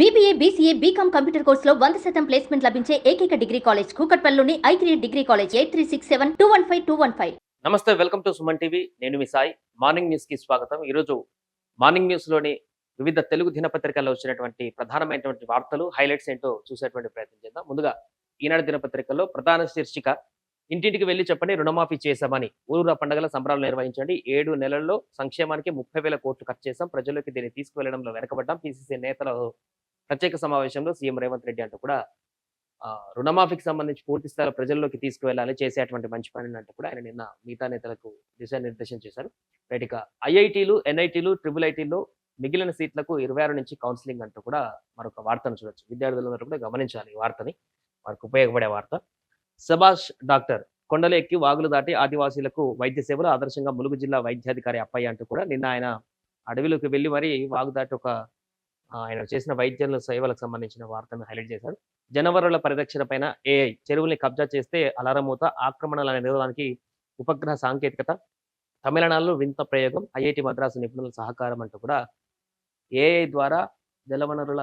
BBA BCA BCom computer కోర్సులో వంద శాతం ప్లేస్మెంట్ లభించే ఏకైక degree college కూకట్పల్లిలోని I three degree college eight three six seven two one five two one five నమస్తే welcome to Suman TV. నేను మీ సాయి. మార్నింగ్ న్యూస్కి స్వాగతం. ఈరోజు మార్నింగ్ న్యూస్లోని వివిధ తెలుగు దినపత్రికల్లో వచ్చినటువంటి ప్రధానమైనటువంటి వార్తలు హైలైట్స్ ఏంటో చూసేటువంటి ప్రయత్నం చేద్దాం. ముందుగా ఈనాడు దినపత్రికల్లో ప్రధాన శీర్షిక ఇంటింటికి వెళ్ళి చెప్పండి రుణమాఫీ చేశామని. ఊరూర పండుగల సంబరాలు నిర్వహించండి. ఏడు నెలల్లో సంక్షేమానికి ముప్పై వేల కోట్లు ఖర్చు చేశాం. ప్రజల్లోకి దీన్ని తీసుకువెళ్ళడంలో వెనకబడ్డాం. పిసిసి నేతల ప్రత్యేక సమావేశంలో సీఎం రేవంత్ రెడ్డి అంటూ కూడా రుణమాఫీకి సంబంధించి పూర్తి స్థాయిలో ప్రజల్లోకి తీసుకువెళ్ళాలి చేసేటువంటి మంచి పని అంటూ కూడా ఆయన నిన్న మిగతా నేతలకు దిశానిర్దేశం చేశారు. రైట్ ఐఐటీలు ఎన్ఐటీలు ట్రిపుల్ ఐటీలో మిగిలిన సీట్లకు ఇరవై ఆరు నుంచి కౌన్సిలింగ్ అంటూ కూడా మరొక వార్తను చూడొచ్చు. విద్యార్థులందరూ కూడా గమనించాలి ఈ వార్తని. వారికి ఉపయోగపడే వార్త. సభాష్ డాక్టర్ కొండలు ఎక్కి వాగులు దాటి ఆదివాసీలకు వైద్య సేవలు ఆదర్శంగా ములుగు జిల్లా వైద్యాధికారి అప్పయ్య అంటూ కూడా నిన్న ఆయన అడవిలోకి వెళ్ళి మరి వాగు దాటి ఒక ఆయన చేసిన వైద్యుల సేవలకు సంబంధించిన వార్తను హైలైట్ చేశారు. జనవరుల పరిరక్షణ పైన ఏఐ చెరువుల్ని కబ్జా చేస్తే అలారమూత ఆక్రమణల నిరోధానికి ఉపగ్రహ సాంకేతికత తమిళనాడులో వింత ప్రయోగం ఐఐటి మద్రాసు నిపుణుల సహకారం అంటూ కూడా ఏఐ ద్వారా జలవనరుల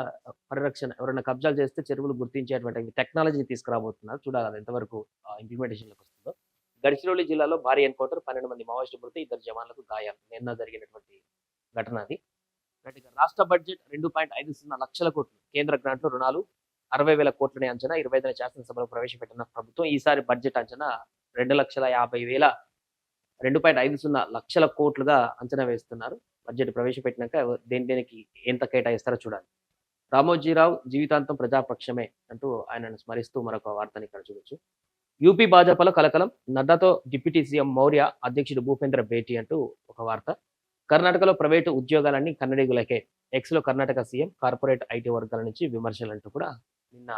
పరిరక్షణ ఎవరైనా కబ్జాలు చేస్తే చెరువులు గుర్తించేటువంటి టెక్నాలజీని తీసుకురాబోతున్నారు. చూడాలి అది ఎంతవరకు ఇంప్లిమెంటేషన్లోకి వస్తుందో. గడిచిరోలి జిల్లాలో భారీ ఎన్కౌంటర్ పన్నెండు మంది మావోయిస్టు మృతి ఇద్దరు జవాన్లకు గాయాలు. నిన్న జరిగినటువంటి ఘటన అది. గట్టిగా రాష్ట్ర బడ్జెట్ రెండు పాయింట్ ఐదు సున్నా లక్షల కోట్లు. కేంద్ర గ్రాంట్లు రుణాలు అరవై వేల కోట్లనే అంచనా ఇరవై ఐదున శాసనసభలో ప్రవేశపెట్టిన ప్రభుత్వం ఈసారి బడ్జెట్ అంచనా రెండు లక్షల యాభై వేల రెండు పాయింట్ ఐదు సున్నా లక్షల కోట్లుగా అంచనా వేస్తున్నారు. బడ్జెట్ ప్రవేశపెట్టినాక దేని దేనికి ఎంత కేటాయిస్తారో చూడాలి. రామోజీరావు జీవితాంతం ప్రజాపక్షమే అంటూ ఆయనను స్మరిస్తూ మరొక వార్తని ఇక్కడ చూడొచ్చు. యూపీ భాజపాలో కలకలం నడ్డాతో డిప్యూటీ సీఎం మౌర్య అధ్యక్షుడు భూపేంద్ర భేటీ అంటూ ఒక వార్త. కర్ణాటకలో ప్రైవేటు ఉద్యోగాలన్నీ కన్నడిగులకే. ఎక్స్లో కర్ణాటక సీఎం కార్పొరేట్ ఐటీ వర్గాల నుంచి విమర్శలంటూ కూడా నిన్న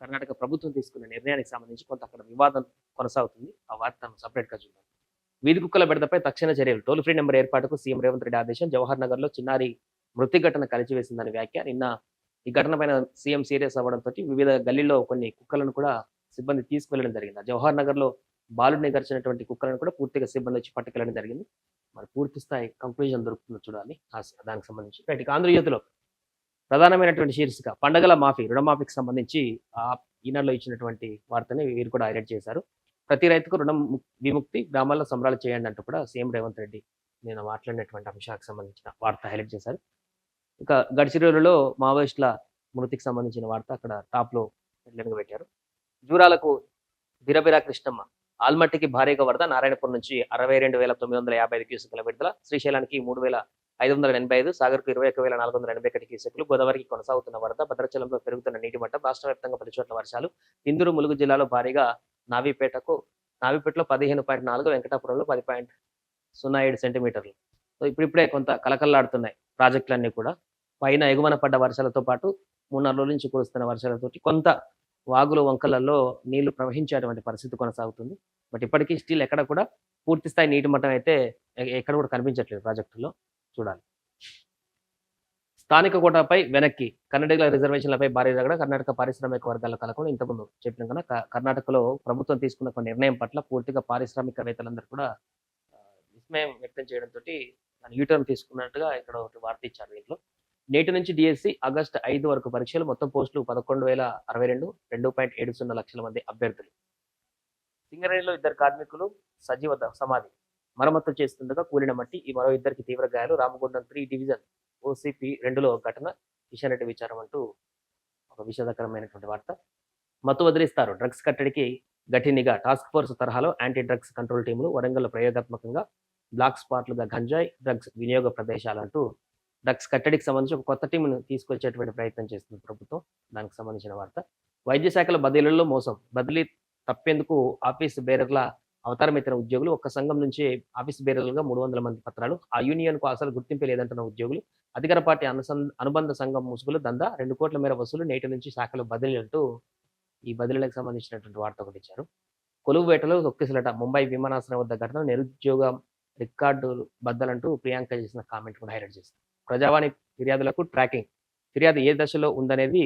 కర్ణాటక ప్రభుత్వం తీసుకున్న నిర్ణయానికి సంబంధించి కొంత అక్కడ వివాదం కొనసాగుతుంది. ఆ వార్తను సపరేట్గా చూద్దాం. వీధి కుక్కల బెడదపై తక్షణ చర్యలు. టోల్ ఫ్రీ నెంబర్ ఏర్పాటుకు సీఎం రేవంత్ రెడ్డి ఆదేశం జవహర్ నగర్లో చిన్నారి మృతి ఘటన కలిచివేసిందని వ్యాఖ్య. నిన్న ఈ ఘటన పైన సీఎం సీరియస్ అవ్వడంతో వివిధ గల్లీలో కొన్ని కుక్కలను కూడా సిబ్బంది తీసుకువెళ్ళడం జరిగింది. జవహర్ నగర్లో బాలుడిని గరిచినటువంటి కుక్కలను కూడా పూర్తిగా సిబ్బంది వచ్చి పట్టుకెళ్ళడం జరిగింది. మరి పూర్తి స్థాయి కంక్లూజన్ దొరుకుతుందో చూడాలి. దానికి సంబంధించి. రైట్ ఆంధ్రజ్యోతిలో ప్రధానమైనటువంటి శీర్షిక పండగల మాఫీ రుణమాఫీకి సంబంధించి ఆ ఈనాడులో ఇచ్చినటువంటి వార్తని వీరు కూడా హైలైట్ చేశారు. ప్రతి రైతుకు రుణం విముక్తి గ్రామాల్లో సంబరాలు చేయండి అంటూ కూడా సీఎం రేవంత్ రెడ్డి నేను మాట్లాడినటువంటి అంశాలకు సంబంధించిన వార్త హైలైట్ చేశారు. ఇక గడిచిరోలులో మావోయిస్టుల మృతికి సంబంధించిన వార్త అక్కడ టాప్లో పెట్టారు. జూరాలకు బిరబిరా కృష్ణమ్మ ఆల్మట్టికి భారీగా వరద నారాయణపూర్ నుంచి అరవై రెండు వేల తొమ్మిది వందల యాభై ఐదు క్యూసెక్ల విడుదల శ్రీశైలానికి మూడు వేల ఐదు వందల ఎనభై ఐదు సాగర్కు ఇరవై ఒక వేల నాలుగు వందల ఎనభై ఒకటి క్యూసెక్లు గోదావరికి కొనసాగుతున్న వరద భద్రాచలంలో పెరుగుతున్న నీటి మట్టం రాష్ట్ర వ్యాప్తంగా పలు చోట్ల వర్షాలు. ఇందూరు ములుగు జిల్లాలో భారీగా నావిపేటకు నావిపేటలో పదిహేను పాయింట్ నాలుగు వెంకటాపురంలో పది పాయింట్ సున్నా ఏడు సెంటీమీటర్లు. సో ఇప్పుడిప్పుడే కొంత కలకల్లాడుతున్నాయి ప్రాజెక్టులన్నీ కూడా. పైన ఎగువన పడ్డ వర్షాలతో పాటు మూడు నాలుగు రోజుల నుంచి కురుస్తున్న వర్షాలతోటి కొంత వాగులు వంకలలో నీళ్ళు ప్రవహించేటువంటి పరిస్థితి కొనసాగుతుంది. బట్ ఇప్పటికీ స్టిల్ ఎక్కడ కూడా పూర్తి స్థాయి నీటి మట్టం అయితే ఎక్కడ కూడా కనిపించట్లేదు ప్రాజెక్టులో చూడాలి. స్థానిక కోటాపై వెనక్కి కర్ణాటక రిజర్వేషన్లపై భారీ రగడ కర్ణాటక పారిశ్రామిక వర్గాల కలకుండా ఇంతకుముందు చెప్పిన కన్నా కర్ణాటకలో ప్రభుత్వం తీసుకున్న కొన్ని నిర్ణయం పట్ల పూర్తిగా పారిశ్రామికవేత్తలందరూ కూడా విస్మయం వ్యక్తం చేయడంతో దాని యూటర్న్ తీసుకున్నట్టుగా ఇక్కడ ఒకటి వార్త ఇచ్చారు దీంట్లో. నేటి నుంచి డిఎస్సి ఆగస్టు ఐదు వరకు పరీక్షలు మొత్తం పోస్టులు పదకొండు వేల అరవై రెండు రెండు పాయింట్ ఏడు సున్నా లక్షల మంది అభ్యర్థులు. సింగరేణిలో ఇద్దరు కార్మికులు సజీవ సమాధి మరమ్మతు చేస్తుండగా కూలిన మట్టి ఈ మరో ఇద్దరికి తీవ్ర గాయాలు. రామగుండం త్రీ డివిజన్ ఓసిపి రెండులో ఘటన. కిషన్ రెడ్డి విచారం అంటూ ఒక విషాదకరమైనటువంటి వార్త. మత్తు వదిలిస్తారు. డ్రగ్స్ కట్టడికి గట్టి నిఘా. టాస్క్ ఫోర్స్ తరహాలో యాంటీ డ్రగ్స్ కంట్రోల్ టీములు వరంగల్ ప్రయోగాత్మకంగా బ్లాక్ స్పాట్లుగా గంజాయి డ్రగ్స్ వినియోగ ప్రదేశాలంటూ డ్రగ్స్ కట్టడికి సంబంధించి ఒక కొత్త టీంను తీసుకొచ్చేటువంటి ప్రయత్నం చేస్తుంది ప్రభుత్వం. దానికి సంబంధించిన వార్త. వైద్య శాఖల బదిలీలలో మోసం. బదిలీ తప్పేందుకు ఆఫీస్ బేరర్ల అవతారం ఎత్తిన ఉద్యోగులు ఒక్క సంఘం నుంచి ఆఫీస్ బేరర్లుగా మూడు వందల మంది పత్రాలు ఆ యూనియన్కు అసలు గుర్తింపు లేదంటున్న ఉద్యోగులు అధికార పార్టీ అనుసం అనుబంధ సంఘం ముసుగులు దందా రెండు కోట్ల మేర వసూలు నేటి నుంచి శాఖలు బదిలీ అంటూ ఈ బదిలీలకు సంబంధించినటువంటి వార్త ఒకటి ఇచ్చారు. కొలువు వేటలో తొక్కిసలట. ముంబై విమానాశ్రయం వద్ద ఘటన నిరుద్యోగం రికార్డు బద్దలంటూ ప్రియాంక చేసిన కామెంట్ కూడా హైలైట్ చేస్తారు ప్రజావాణి ఫిర్యాదులకు ట్రాకింగ్ ఫిర్యాదు ఏ దశలో ఉందనేది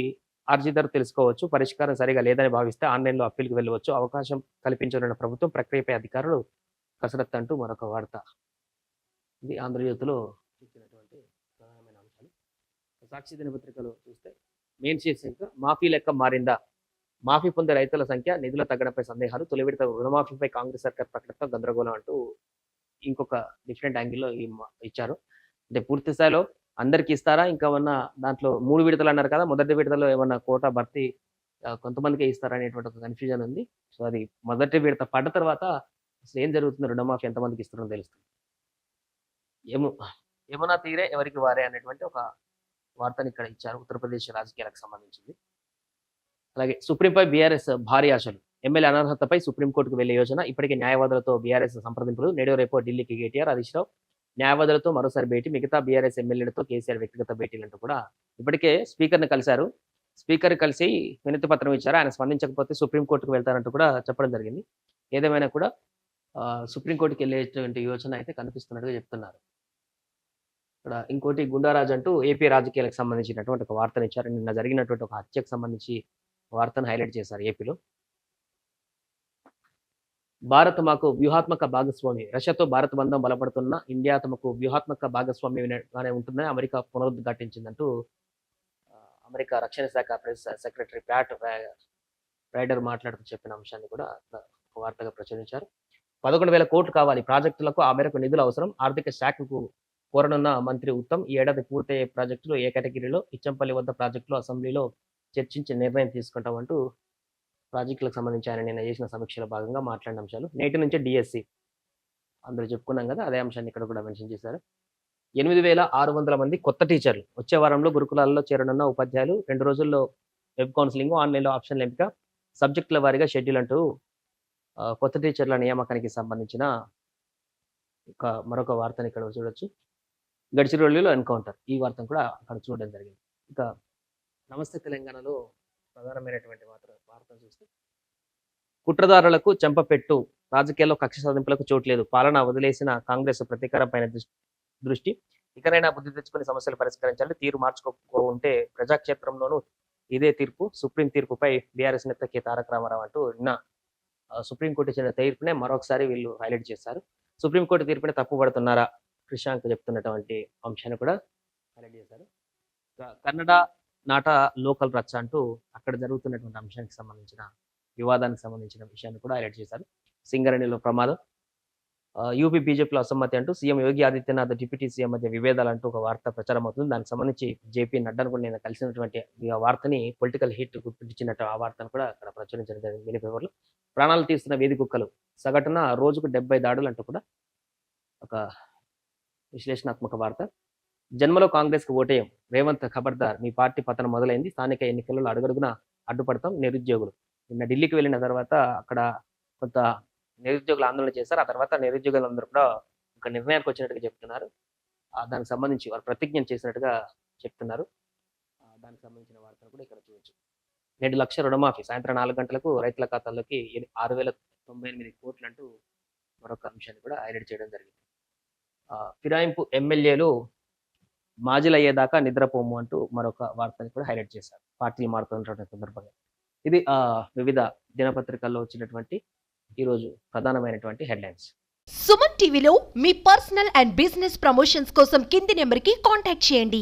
అర్జీదారు తెలుసుకోవచ్చు. పరిష్కారం సరిగా లేదని భావిస్తే ఆన్లైన్లో అప్పీల్కి వెళ్ళవచ్చు. అవకాశం కల్పించనున్న ప్రభుత్వం ప్రక్రియపై అధికారులు కసరత్తు అంటూ మరొక వార్త. ఇది ఆంధ్రజ్యోతిలో చూసినటువంటి ప్రధానమైన అంశాలు. సాక్షి దినపత్రికలో చూస్తే మెయిన్ శీర్షిక మాఫీ లెక్క మారిందా? మాఫీ పొందే రైతుల సంఖ్య నిధుల తగ్గడంపై సందేహాలు తొలి విడత రుణమాఫీపై కాంగ్రెస్ సర్కార్ ప్రకటనతో గందరగోళం అంటూ ఇంకొక డిఫరెంట్ యాంగిల్లో ఈ ఇచ్చారు. అంటే పూర్తి స్థాయిలో అందరికి ఇస్తారా? ఇంకా ఏమన్నా దాంట్లో మూడు విడతలు అన్నారు కదా మొదటి విడతలో ఏమన్నా కోటా భర్తీ కొంతమందికే ఇస్తారా అనేటువంటి ఒక కన్ఫ్యూజన్ ఉంది. సో అది మొదటి విడత పడ్డ తర్వాత అసలు ఏం జరుగుతుంది? రుణమాఫీ ఎంతమందికి ఇస్తున్నారో తెలుస్తుంది. ఏమో ఏమన్నా తీరే ఎవరికి వారే అనేటువంటి ఒక వార్తను ఇక్కడ ఇచ్చారు ఉత్తరప్రదేశ్ రాజకీయాలకు సంబంధించింది. అలాగే సుప్రీంపై బీఆర్ఎస్ భారీ ఆశలు. ఎమ్మెల్యే అనర్హతపై సుప్రీంకోర్టుకు వెళ్ళే యోజన ఇప్పటికే న్యాయవాదులతో బీఆర్ఎస్ సంప్రదింపులు. నేడు రేపు ఢిల్లీకి కేటీఆర్ హరీష్ రావు. న్యాయవాదులతో మరోసారి భేటీ మిగతా బీఆర్ఎస్ ఎమ్మెల్యేలతో కేసీఆర్ వ్యక్తిగత భేటీలంటూ కూడా ఇప్పటికే స్పీకర్ని కలిశారు. స్పీకర్ కలిసి వినతి పత్రం ఇచ్చారు. ఆయన స్పందించకపోతే సుప్రీంకోర్టుకు వెళ్తారంటూ కూడా చెప్పడం జరిగింది. ఏదేమైనా కూడా సుప్రీంకోర్టుకి వెళ్ళేటువంటి యోచన అయితే కనిపిస్తున్నట్టుగా చెప్తున్నారు. ఇక్కడ ఇంకోటి గుండారాజ్ అంటూ ఏపీ రాజకీయాలకు సంబంధించినటువంటి ఒక వార్తను ఇచ్చారు. నిన్న జరిగినటువంటి ఒక హత్యకు సంబంధించి వార్తను హైలైట్ చేశారు ఏపీలో. భారత్ మాకు వ్యూహాత్మక భాగస్వామి. రష్యాతో భారత్ బంధం బలపడుతున్న ఇండియా తమకు వ్యూహాత్మక భాగస్వామ్యంగానే ఉంటుందని అమెరికా పునరుద్ఘాటించిందంటూ అమెరికా రక్షణ శాఖ ప్రెస్ సెక్రటరీ ప్యాట్ రైడర్ మాట్లాడుతూ చెప్పిన అంశాన్ని కూడా వార్తగా ప్రచురించారు. పదకొండు వేల కోట్లు కావాలి ప్రాజెక్టులకు ఆ మేరకు నిధులు అవసరం ఆర్థిక శాఖకు కోరనున్న మంత్రి ఉత్తమ్ ఈ ఏడాది పూర్తయ్యే ప్రాజెక్టులు ఏ కేటగిరీలో ఇచ్చంపల్లి వద్ద ప్రాజెక్టులు అసెంబ్లీలో చర్చించి నిర్ణయం తీసుకుంటామంటూ ప్రాజెక్టులకు సంబంధించి ఆయన నిన్న చేసిన సమీక్షలో భాగంగా మాట్లాడిన అంశాలు. నేటి నుంచి డిఎస్సి. అందరూ చెప్పుకున్నాం కదా అదే అంశాన్ని ఇక్కడ కూడా మెన్షన్ చేశారు. ఎనిమిది వేల ఆరు వందల మంది కొత్త టీచర్లు. వచ్చే వారంలో గురుకులాల్లో చేరనున్న ఉపాధ్యాయులు రెండు రోజుల్లో వెబ్ కౌన్సిలింగ్ ఆన్లైన్లో ఆప్షన్ల ఎంపిక సబ్జెక్టుల వారీగా షెడ్యూల్ అంటూ కొత్త టీచర్ల నియామకానికి సంబంధించిన ఒక మరొక వార్తని ఇక్కడ చూడొచ్చు. గడిచిరోలిలో ఎన్కౌంటర్. ఈ వార్తను కూడా అక్కడ చూడడం జరిగింది. ఇక నమస్తే తెలంగాణలో ప్రధానమైనటువంటి వార్త వార్త చూస్తే. కుట్రదారులకు చెంపపెట్టు రాజకీయాల్లో కక్ష సాధింపులకు చోటు లేదు. పాలన వదిలేసిన కాంగ్రెస్ ప్రతీకారంపైన దృష్టి దృష్టి. ఇకనైనా బుద్ధి తెచ్చుకుని సమస్యలు పరిష్కరించాలి తీరు మార్చుకోకుంటే ప్రజాక్షేత్రంలోనూ ఇదే తీర్పు సుప్రీం తీర్పుపై బీఆర్ఎస్ నేత కె. తారక రామారావు అంటూ నిన్న సుప్రీంకోర్టు ఇచ్చిన తీర్పునే మరొకసారి వీళ్ళు హైలైట్ చేశారు. సుప్రీంకోర్టు తీర్పునే తప్పు పడుతున్నారా కృషాంక్ చెప్తున్నటువంటి అంశాన్ని కూడా హైలైట్ చేశారు. కన్నడ నాట లోకల్ రచ్చ అంటూ అక్కడ జరుగుతున్నటువంటి అంశానికి సంబంధించిన వివాదానికి సంబంధించిన విషయాన్ని కూడా హైలైట్ చేశారు. సింగరేణిలో ప్రమాదం. యూపీ బీజేపీలో అసమ్మతి అంటూ CM Yogi Adityanath deputy CM మధ్య విభేదాలు అంటూ ఒక వార్త ప్రచారం అవుతుంది. దానికి సంబంధించి జేపీ నడ్డాను కూడా నేను కలిసినటువంటి వార్తని పొలిటికల్ హిట్ గుర్తించినట్టు ఆ వార్తను కూడా అక్కడ ప్రచురించడం జరిగింది మినీ పేపర్లో. ప్రాణాలు తీస్తున్న వేది కుక్కలు. సగటున రోజుకు డెబ్బై దాడులు అంటూ కూడా ఒక విశ్లేషణాత్మక వార్త. జన్మలో కాంగ్రెస్కు ఓటేయం. రేవంత్ ఖబర్దార్ మీ పార్టీ పతనం మొదలైంది. స్థానిక ఎన్నికలలో అడుగడుగున అడ్డుపడతాం నిరుద్యోగులు. నిన్న ఢిల్లీకి వెళ్ళిన తర్వాత అక్కడ కొంత నిరుద్యోగులు ఆందోళన చేశారు. ఆ తర్వాత నిరుద్యోగులందరూ కూడా ఒక నిర్ణయానికి వచ్చినట్టుగా చెప్తున్నారు. దానికి సంబంధించి వారు ప్రతిజ్ఞ చేసినట్టుగా చెప్తున్నారు. దానికి సంబంధించిన వార్తలు కూడా ఇక్కడ చూడొచ్చు. నేడు లక్ష రుణమాఫీ సాయంత్రం నాలుగు గంటలకు రైతుల ఖాతాల్లోకి ఆరు వేల తొంభై ఎనిమిది కోట్లు అంటూ మరొక అంశాన్ని కూడా హైలైట్ చేయడం జరిగింది. ఫిరాయింపు ఎమ్మెల్యేలు మాజీలు అయ్యేదాకా నిద్రపోము అంటూ మరొక వార్తని కూడా హైలైట్ చేశారు. పార్టీలు మారుతున్నటువంటి సందర్భంగా. ఇది ఆ వివిధ దినపత్రికల్లో వచ్చినటువంటి ఈరోజు ప్రధానమైనటువంటి హెడ్లైన్స్. సుమన్ టీవీలో మీ పర్సనల్ అండ్ బిజినెస్ ప్రమోషన్స్ కోసం కింది నెంబర్కి కాంటాక్ట్ చేయండి.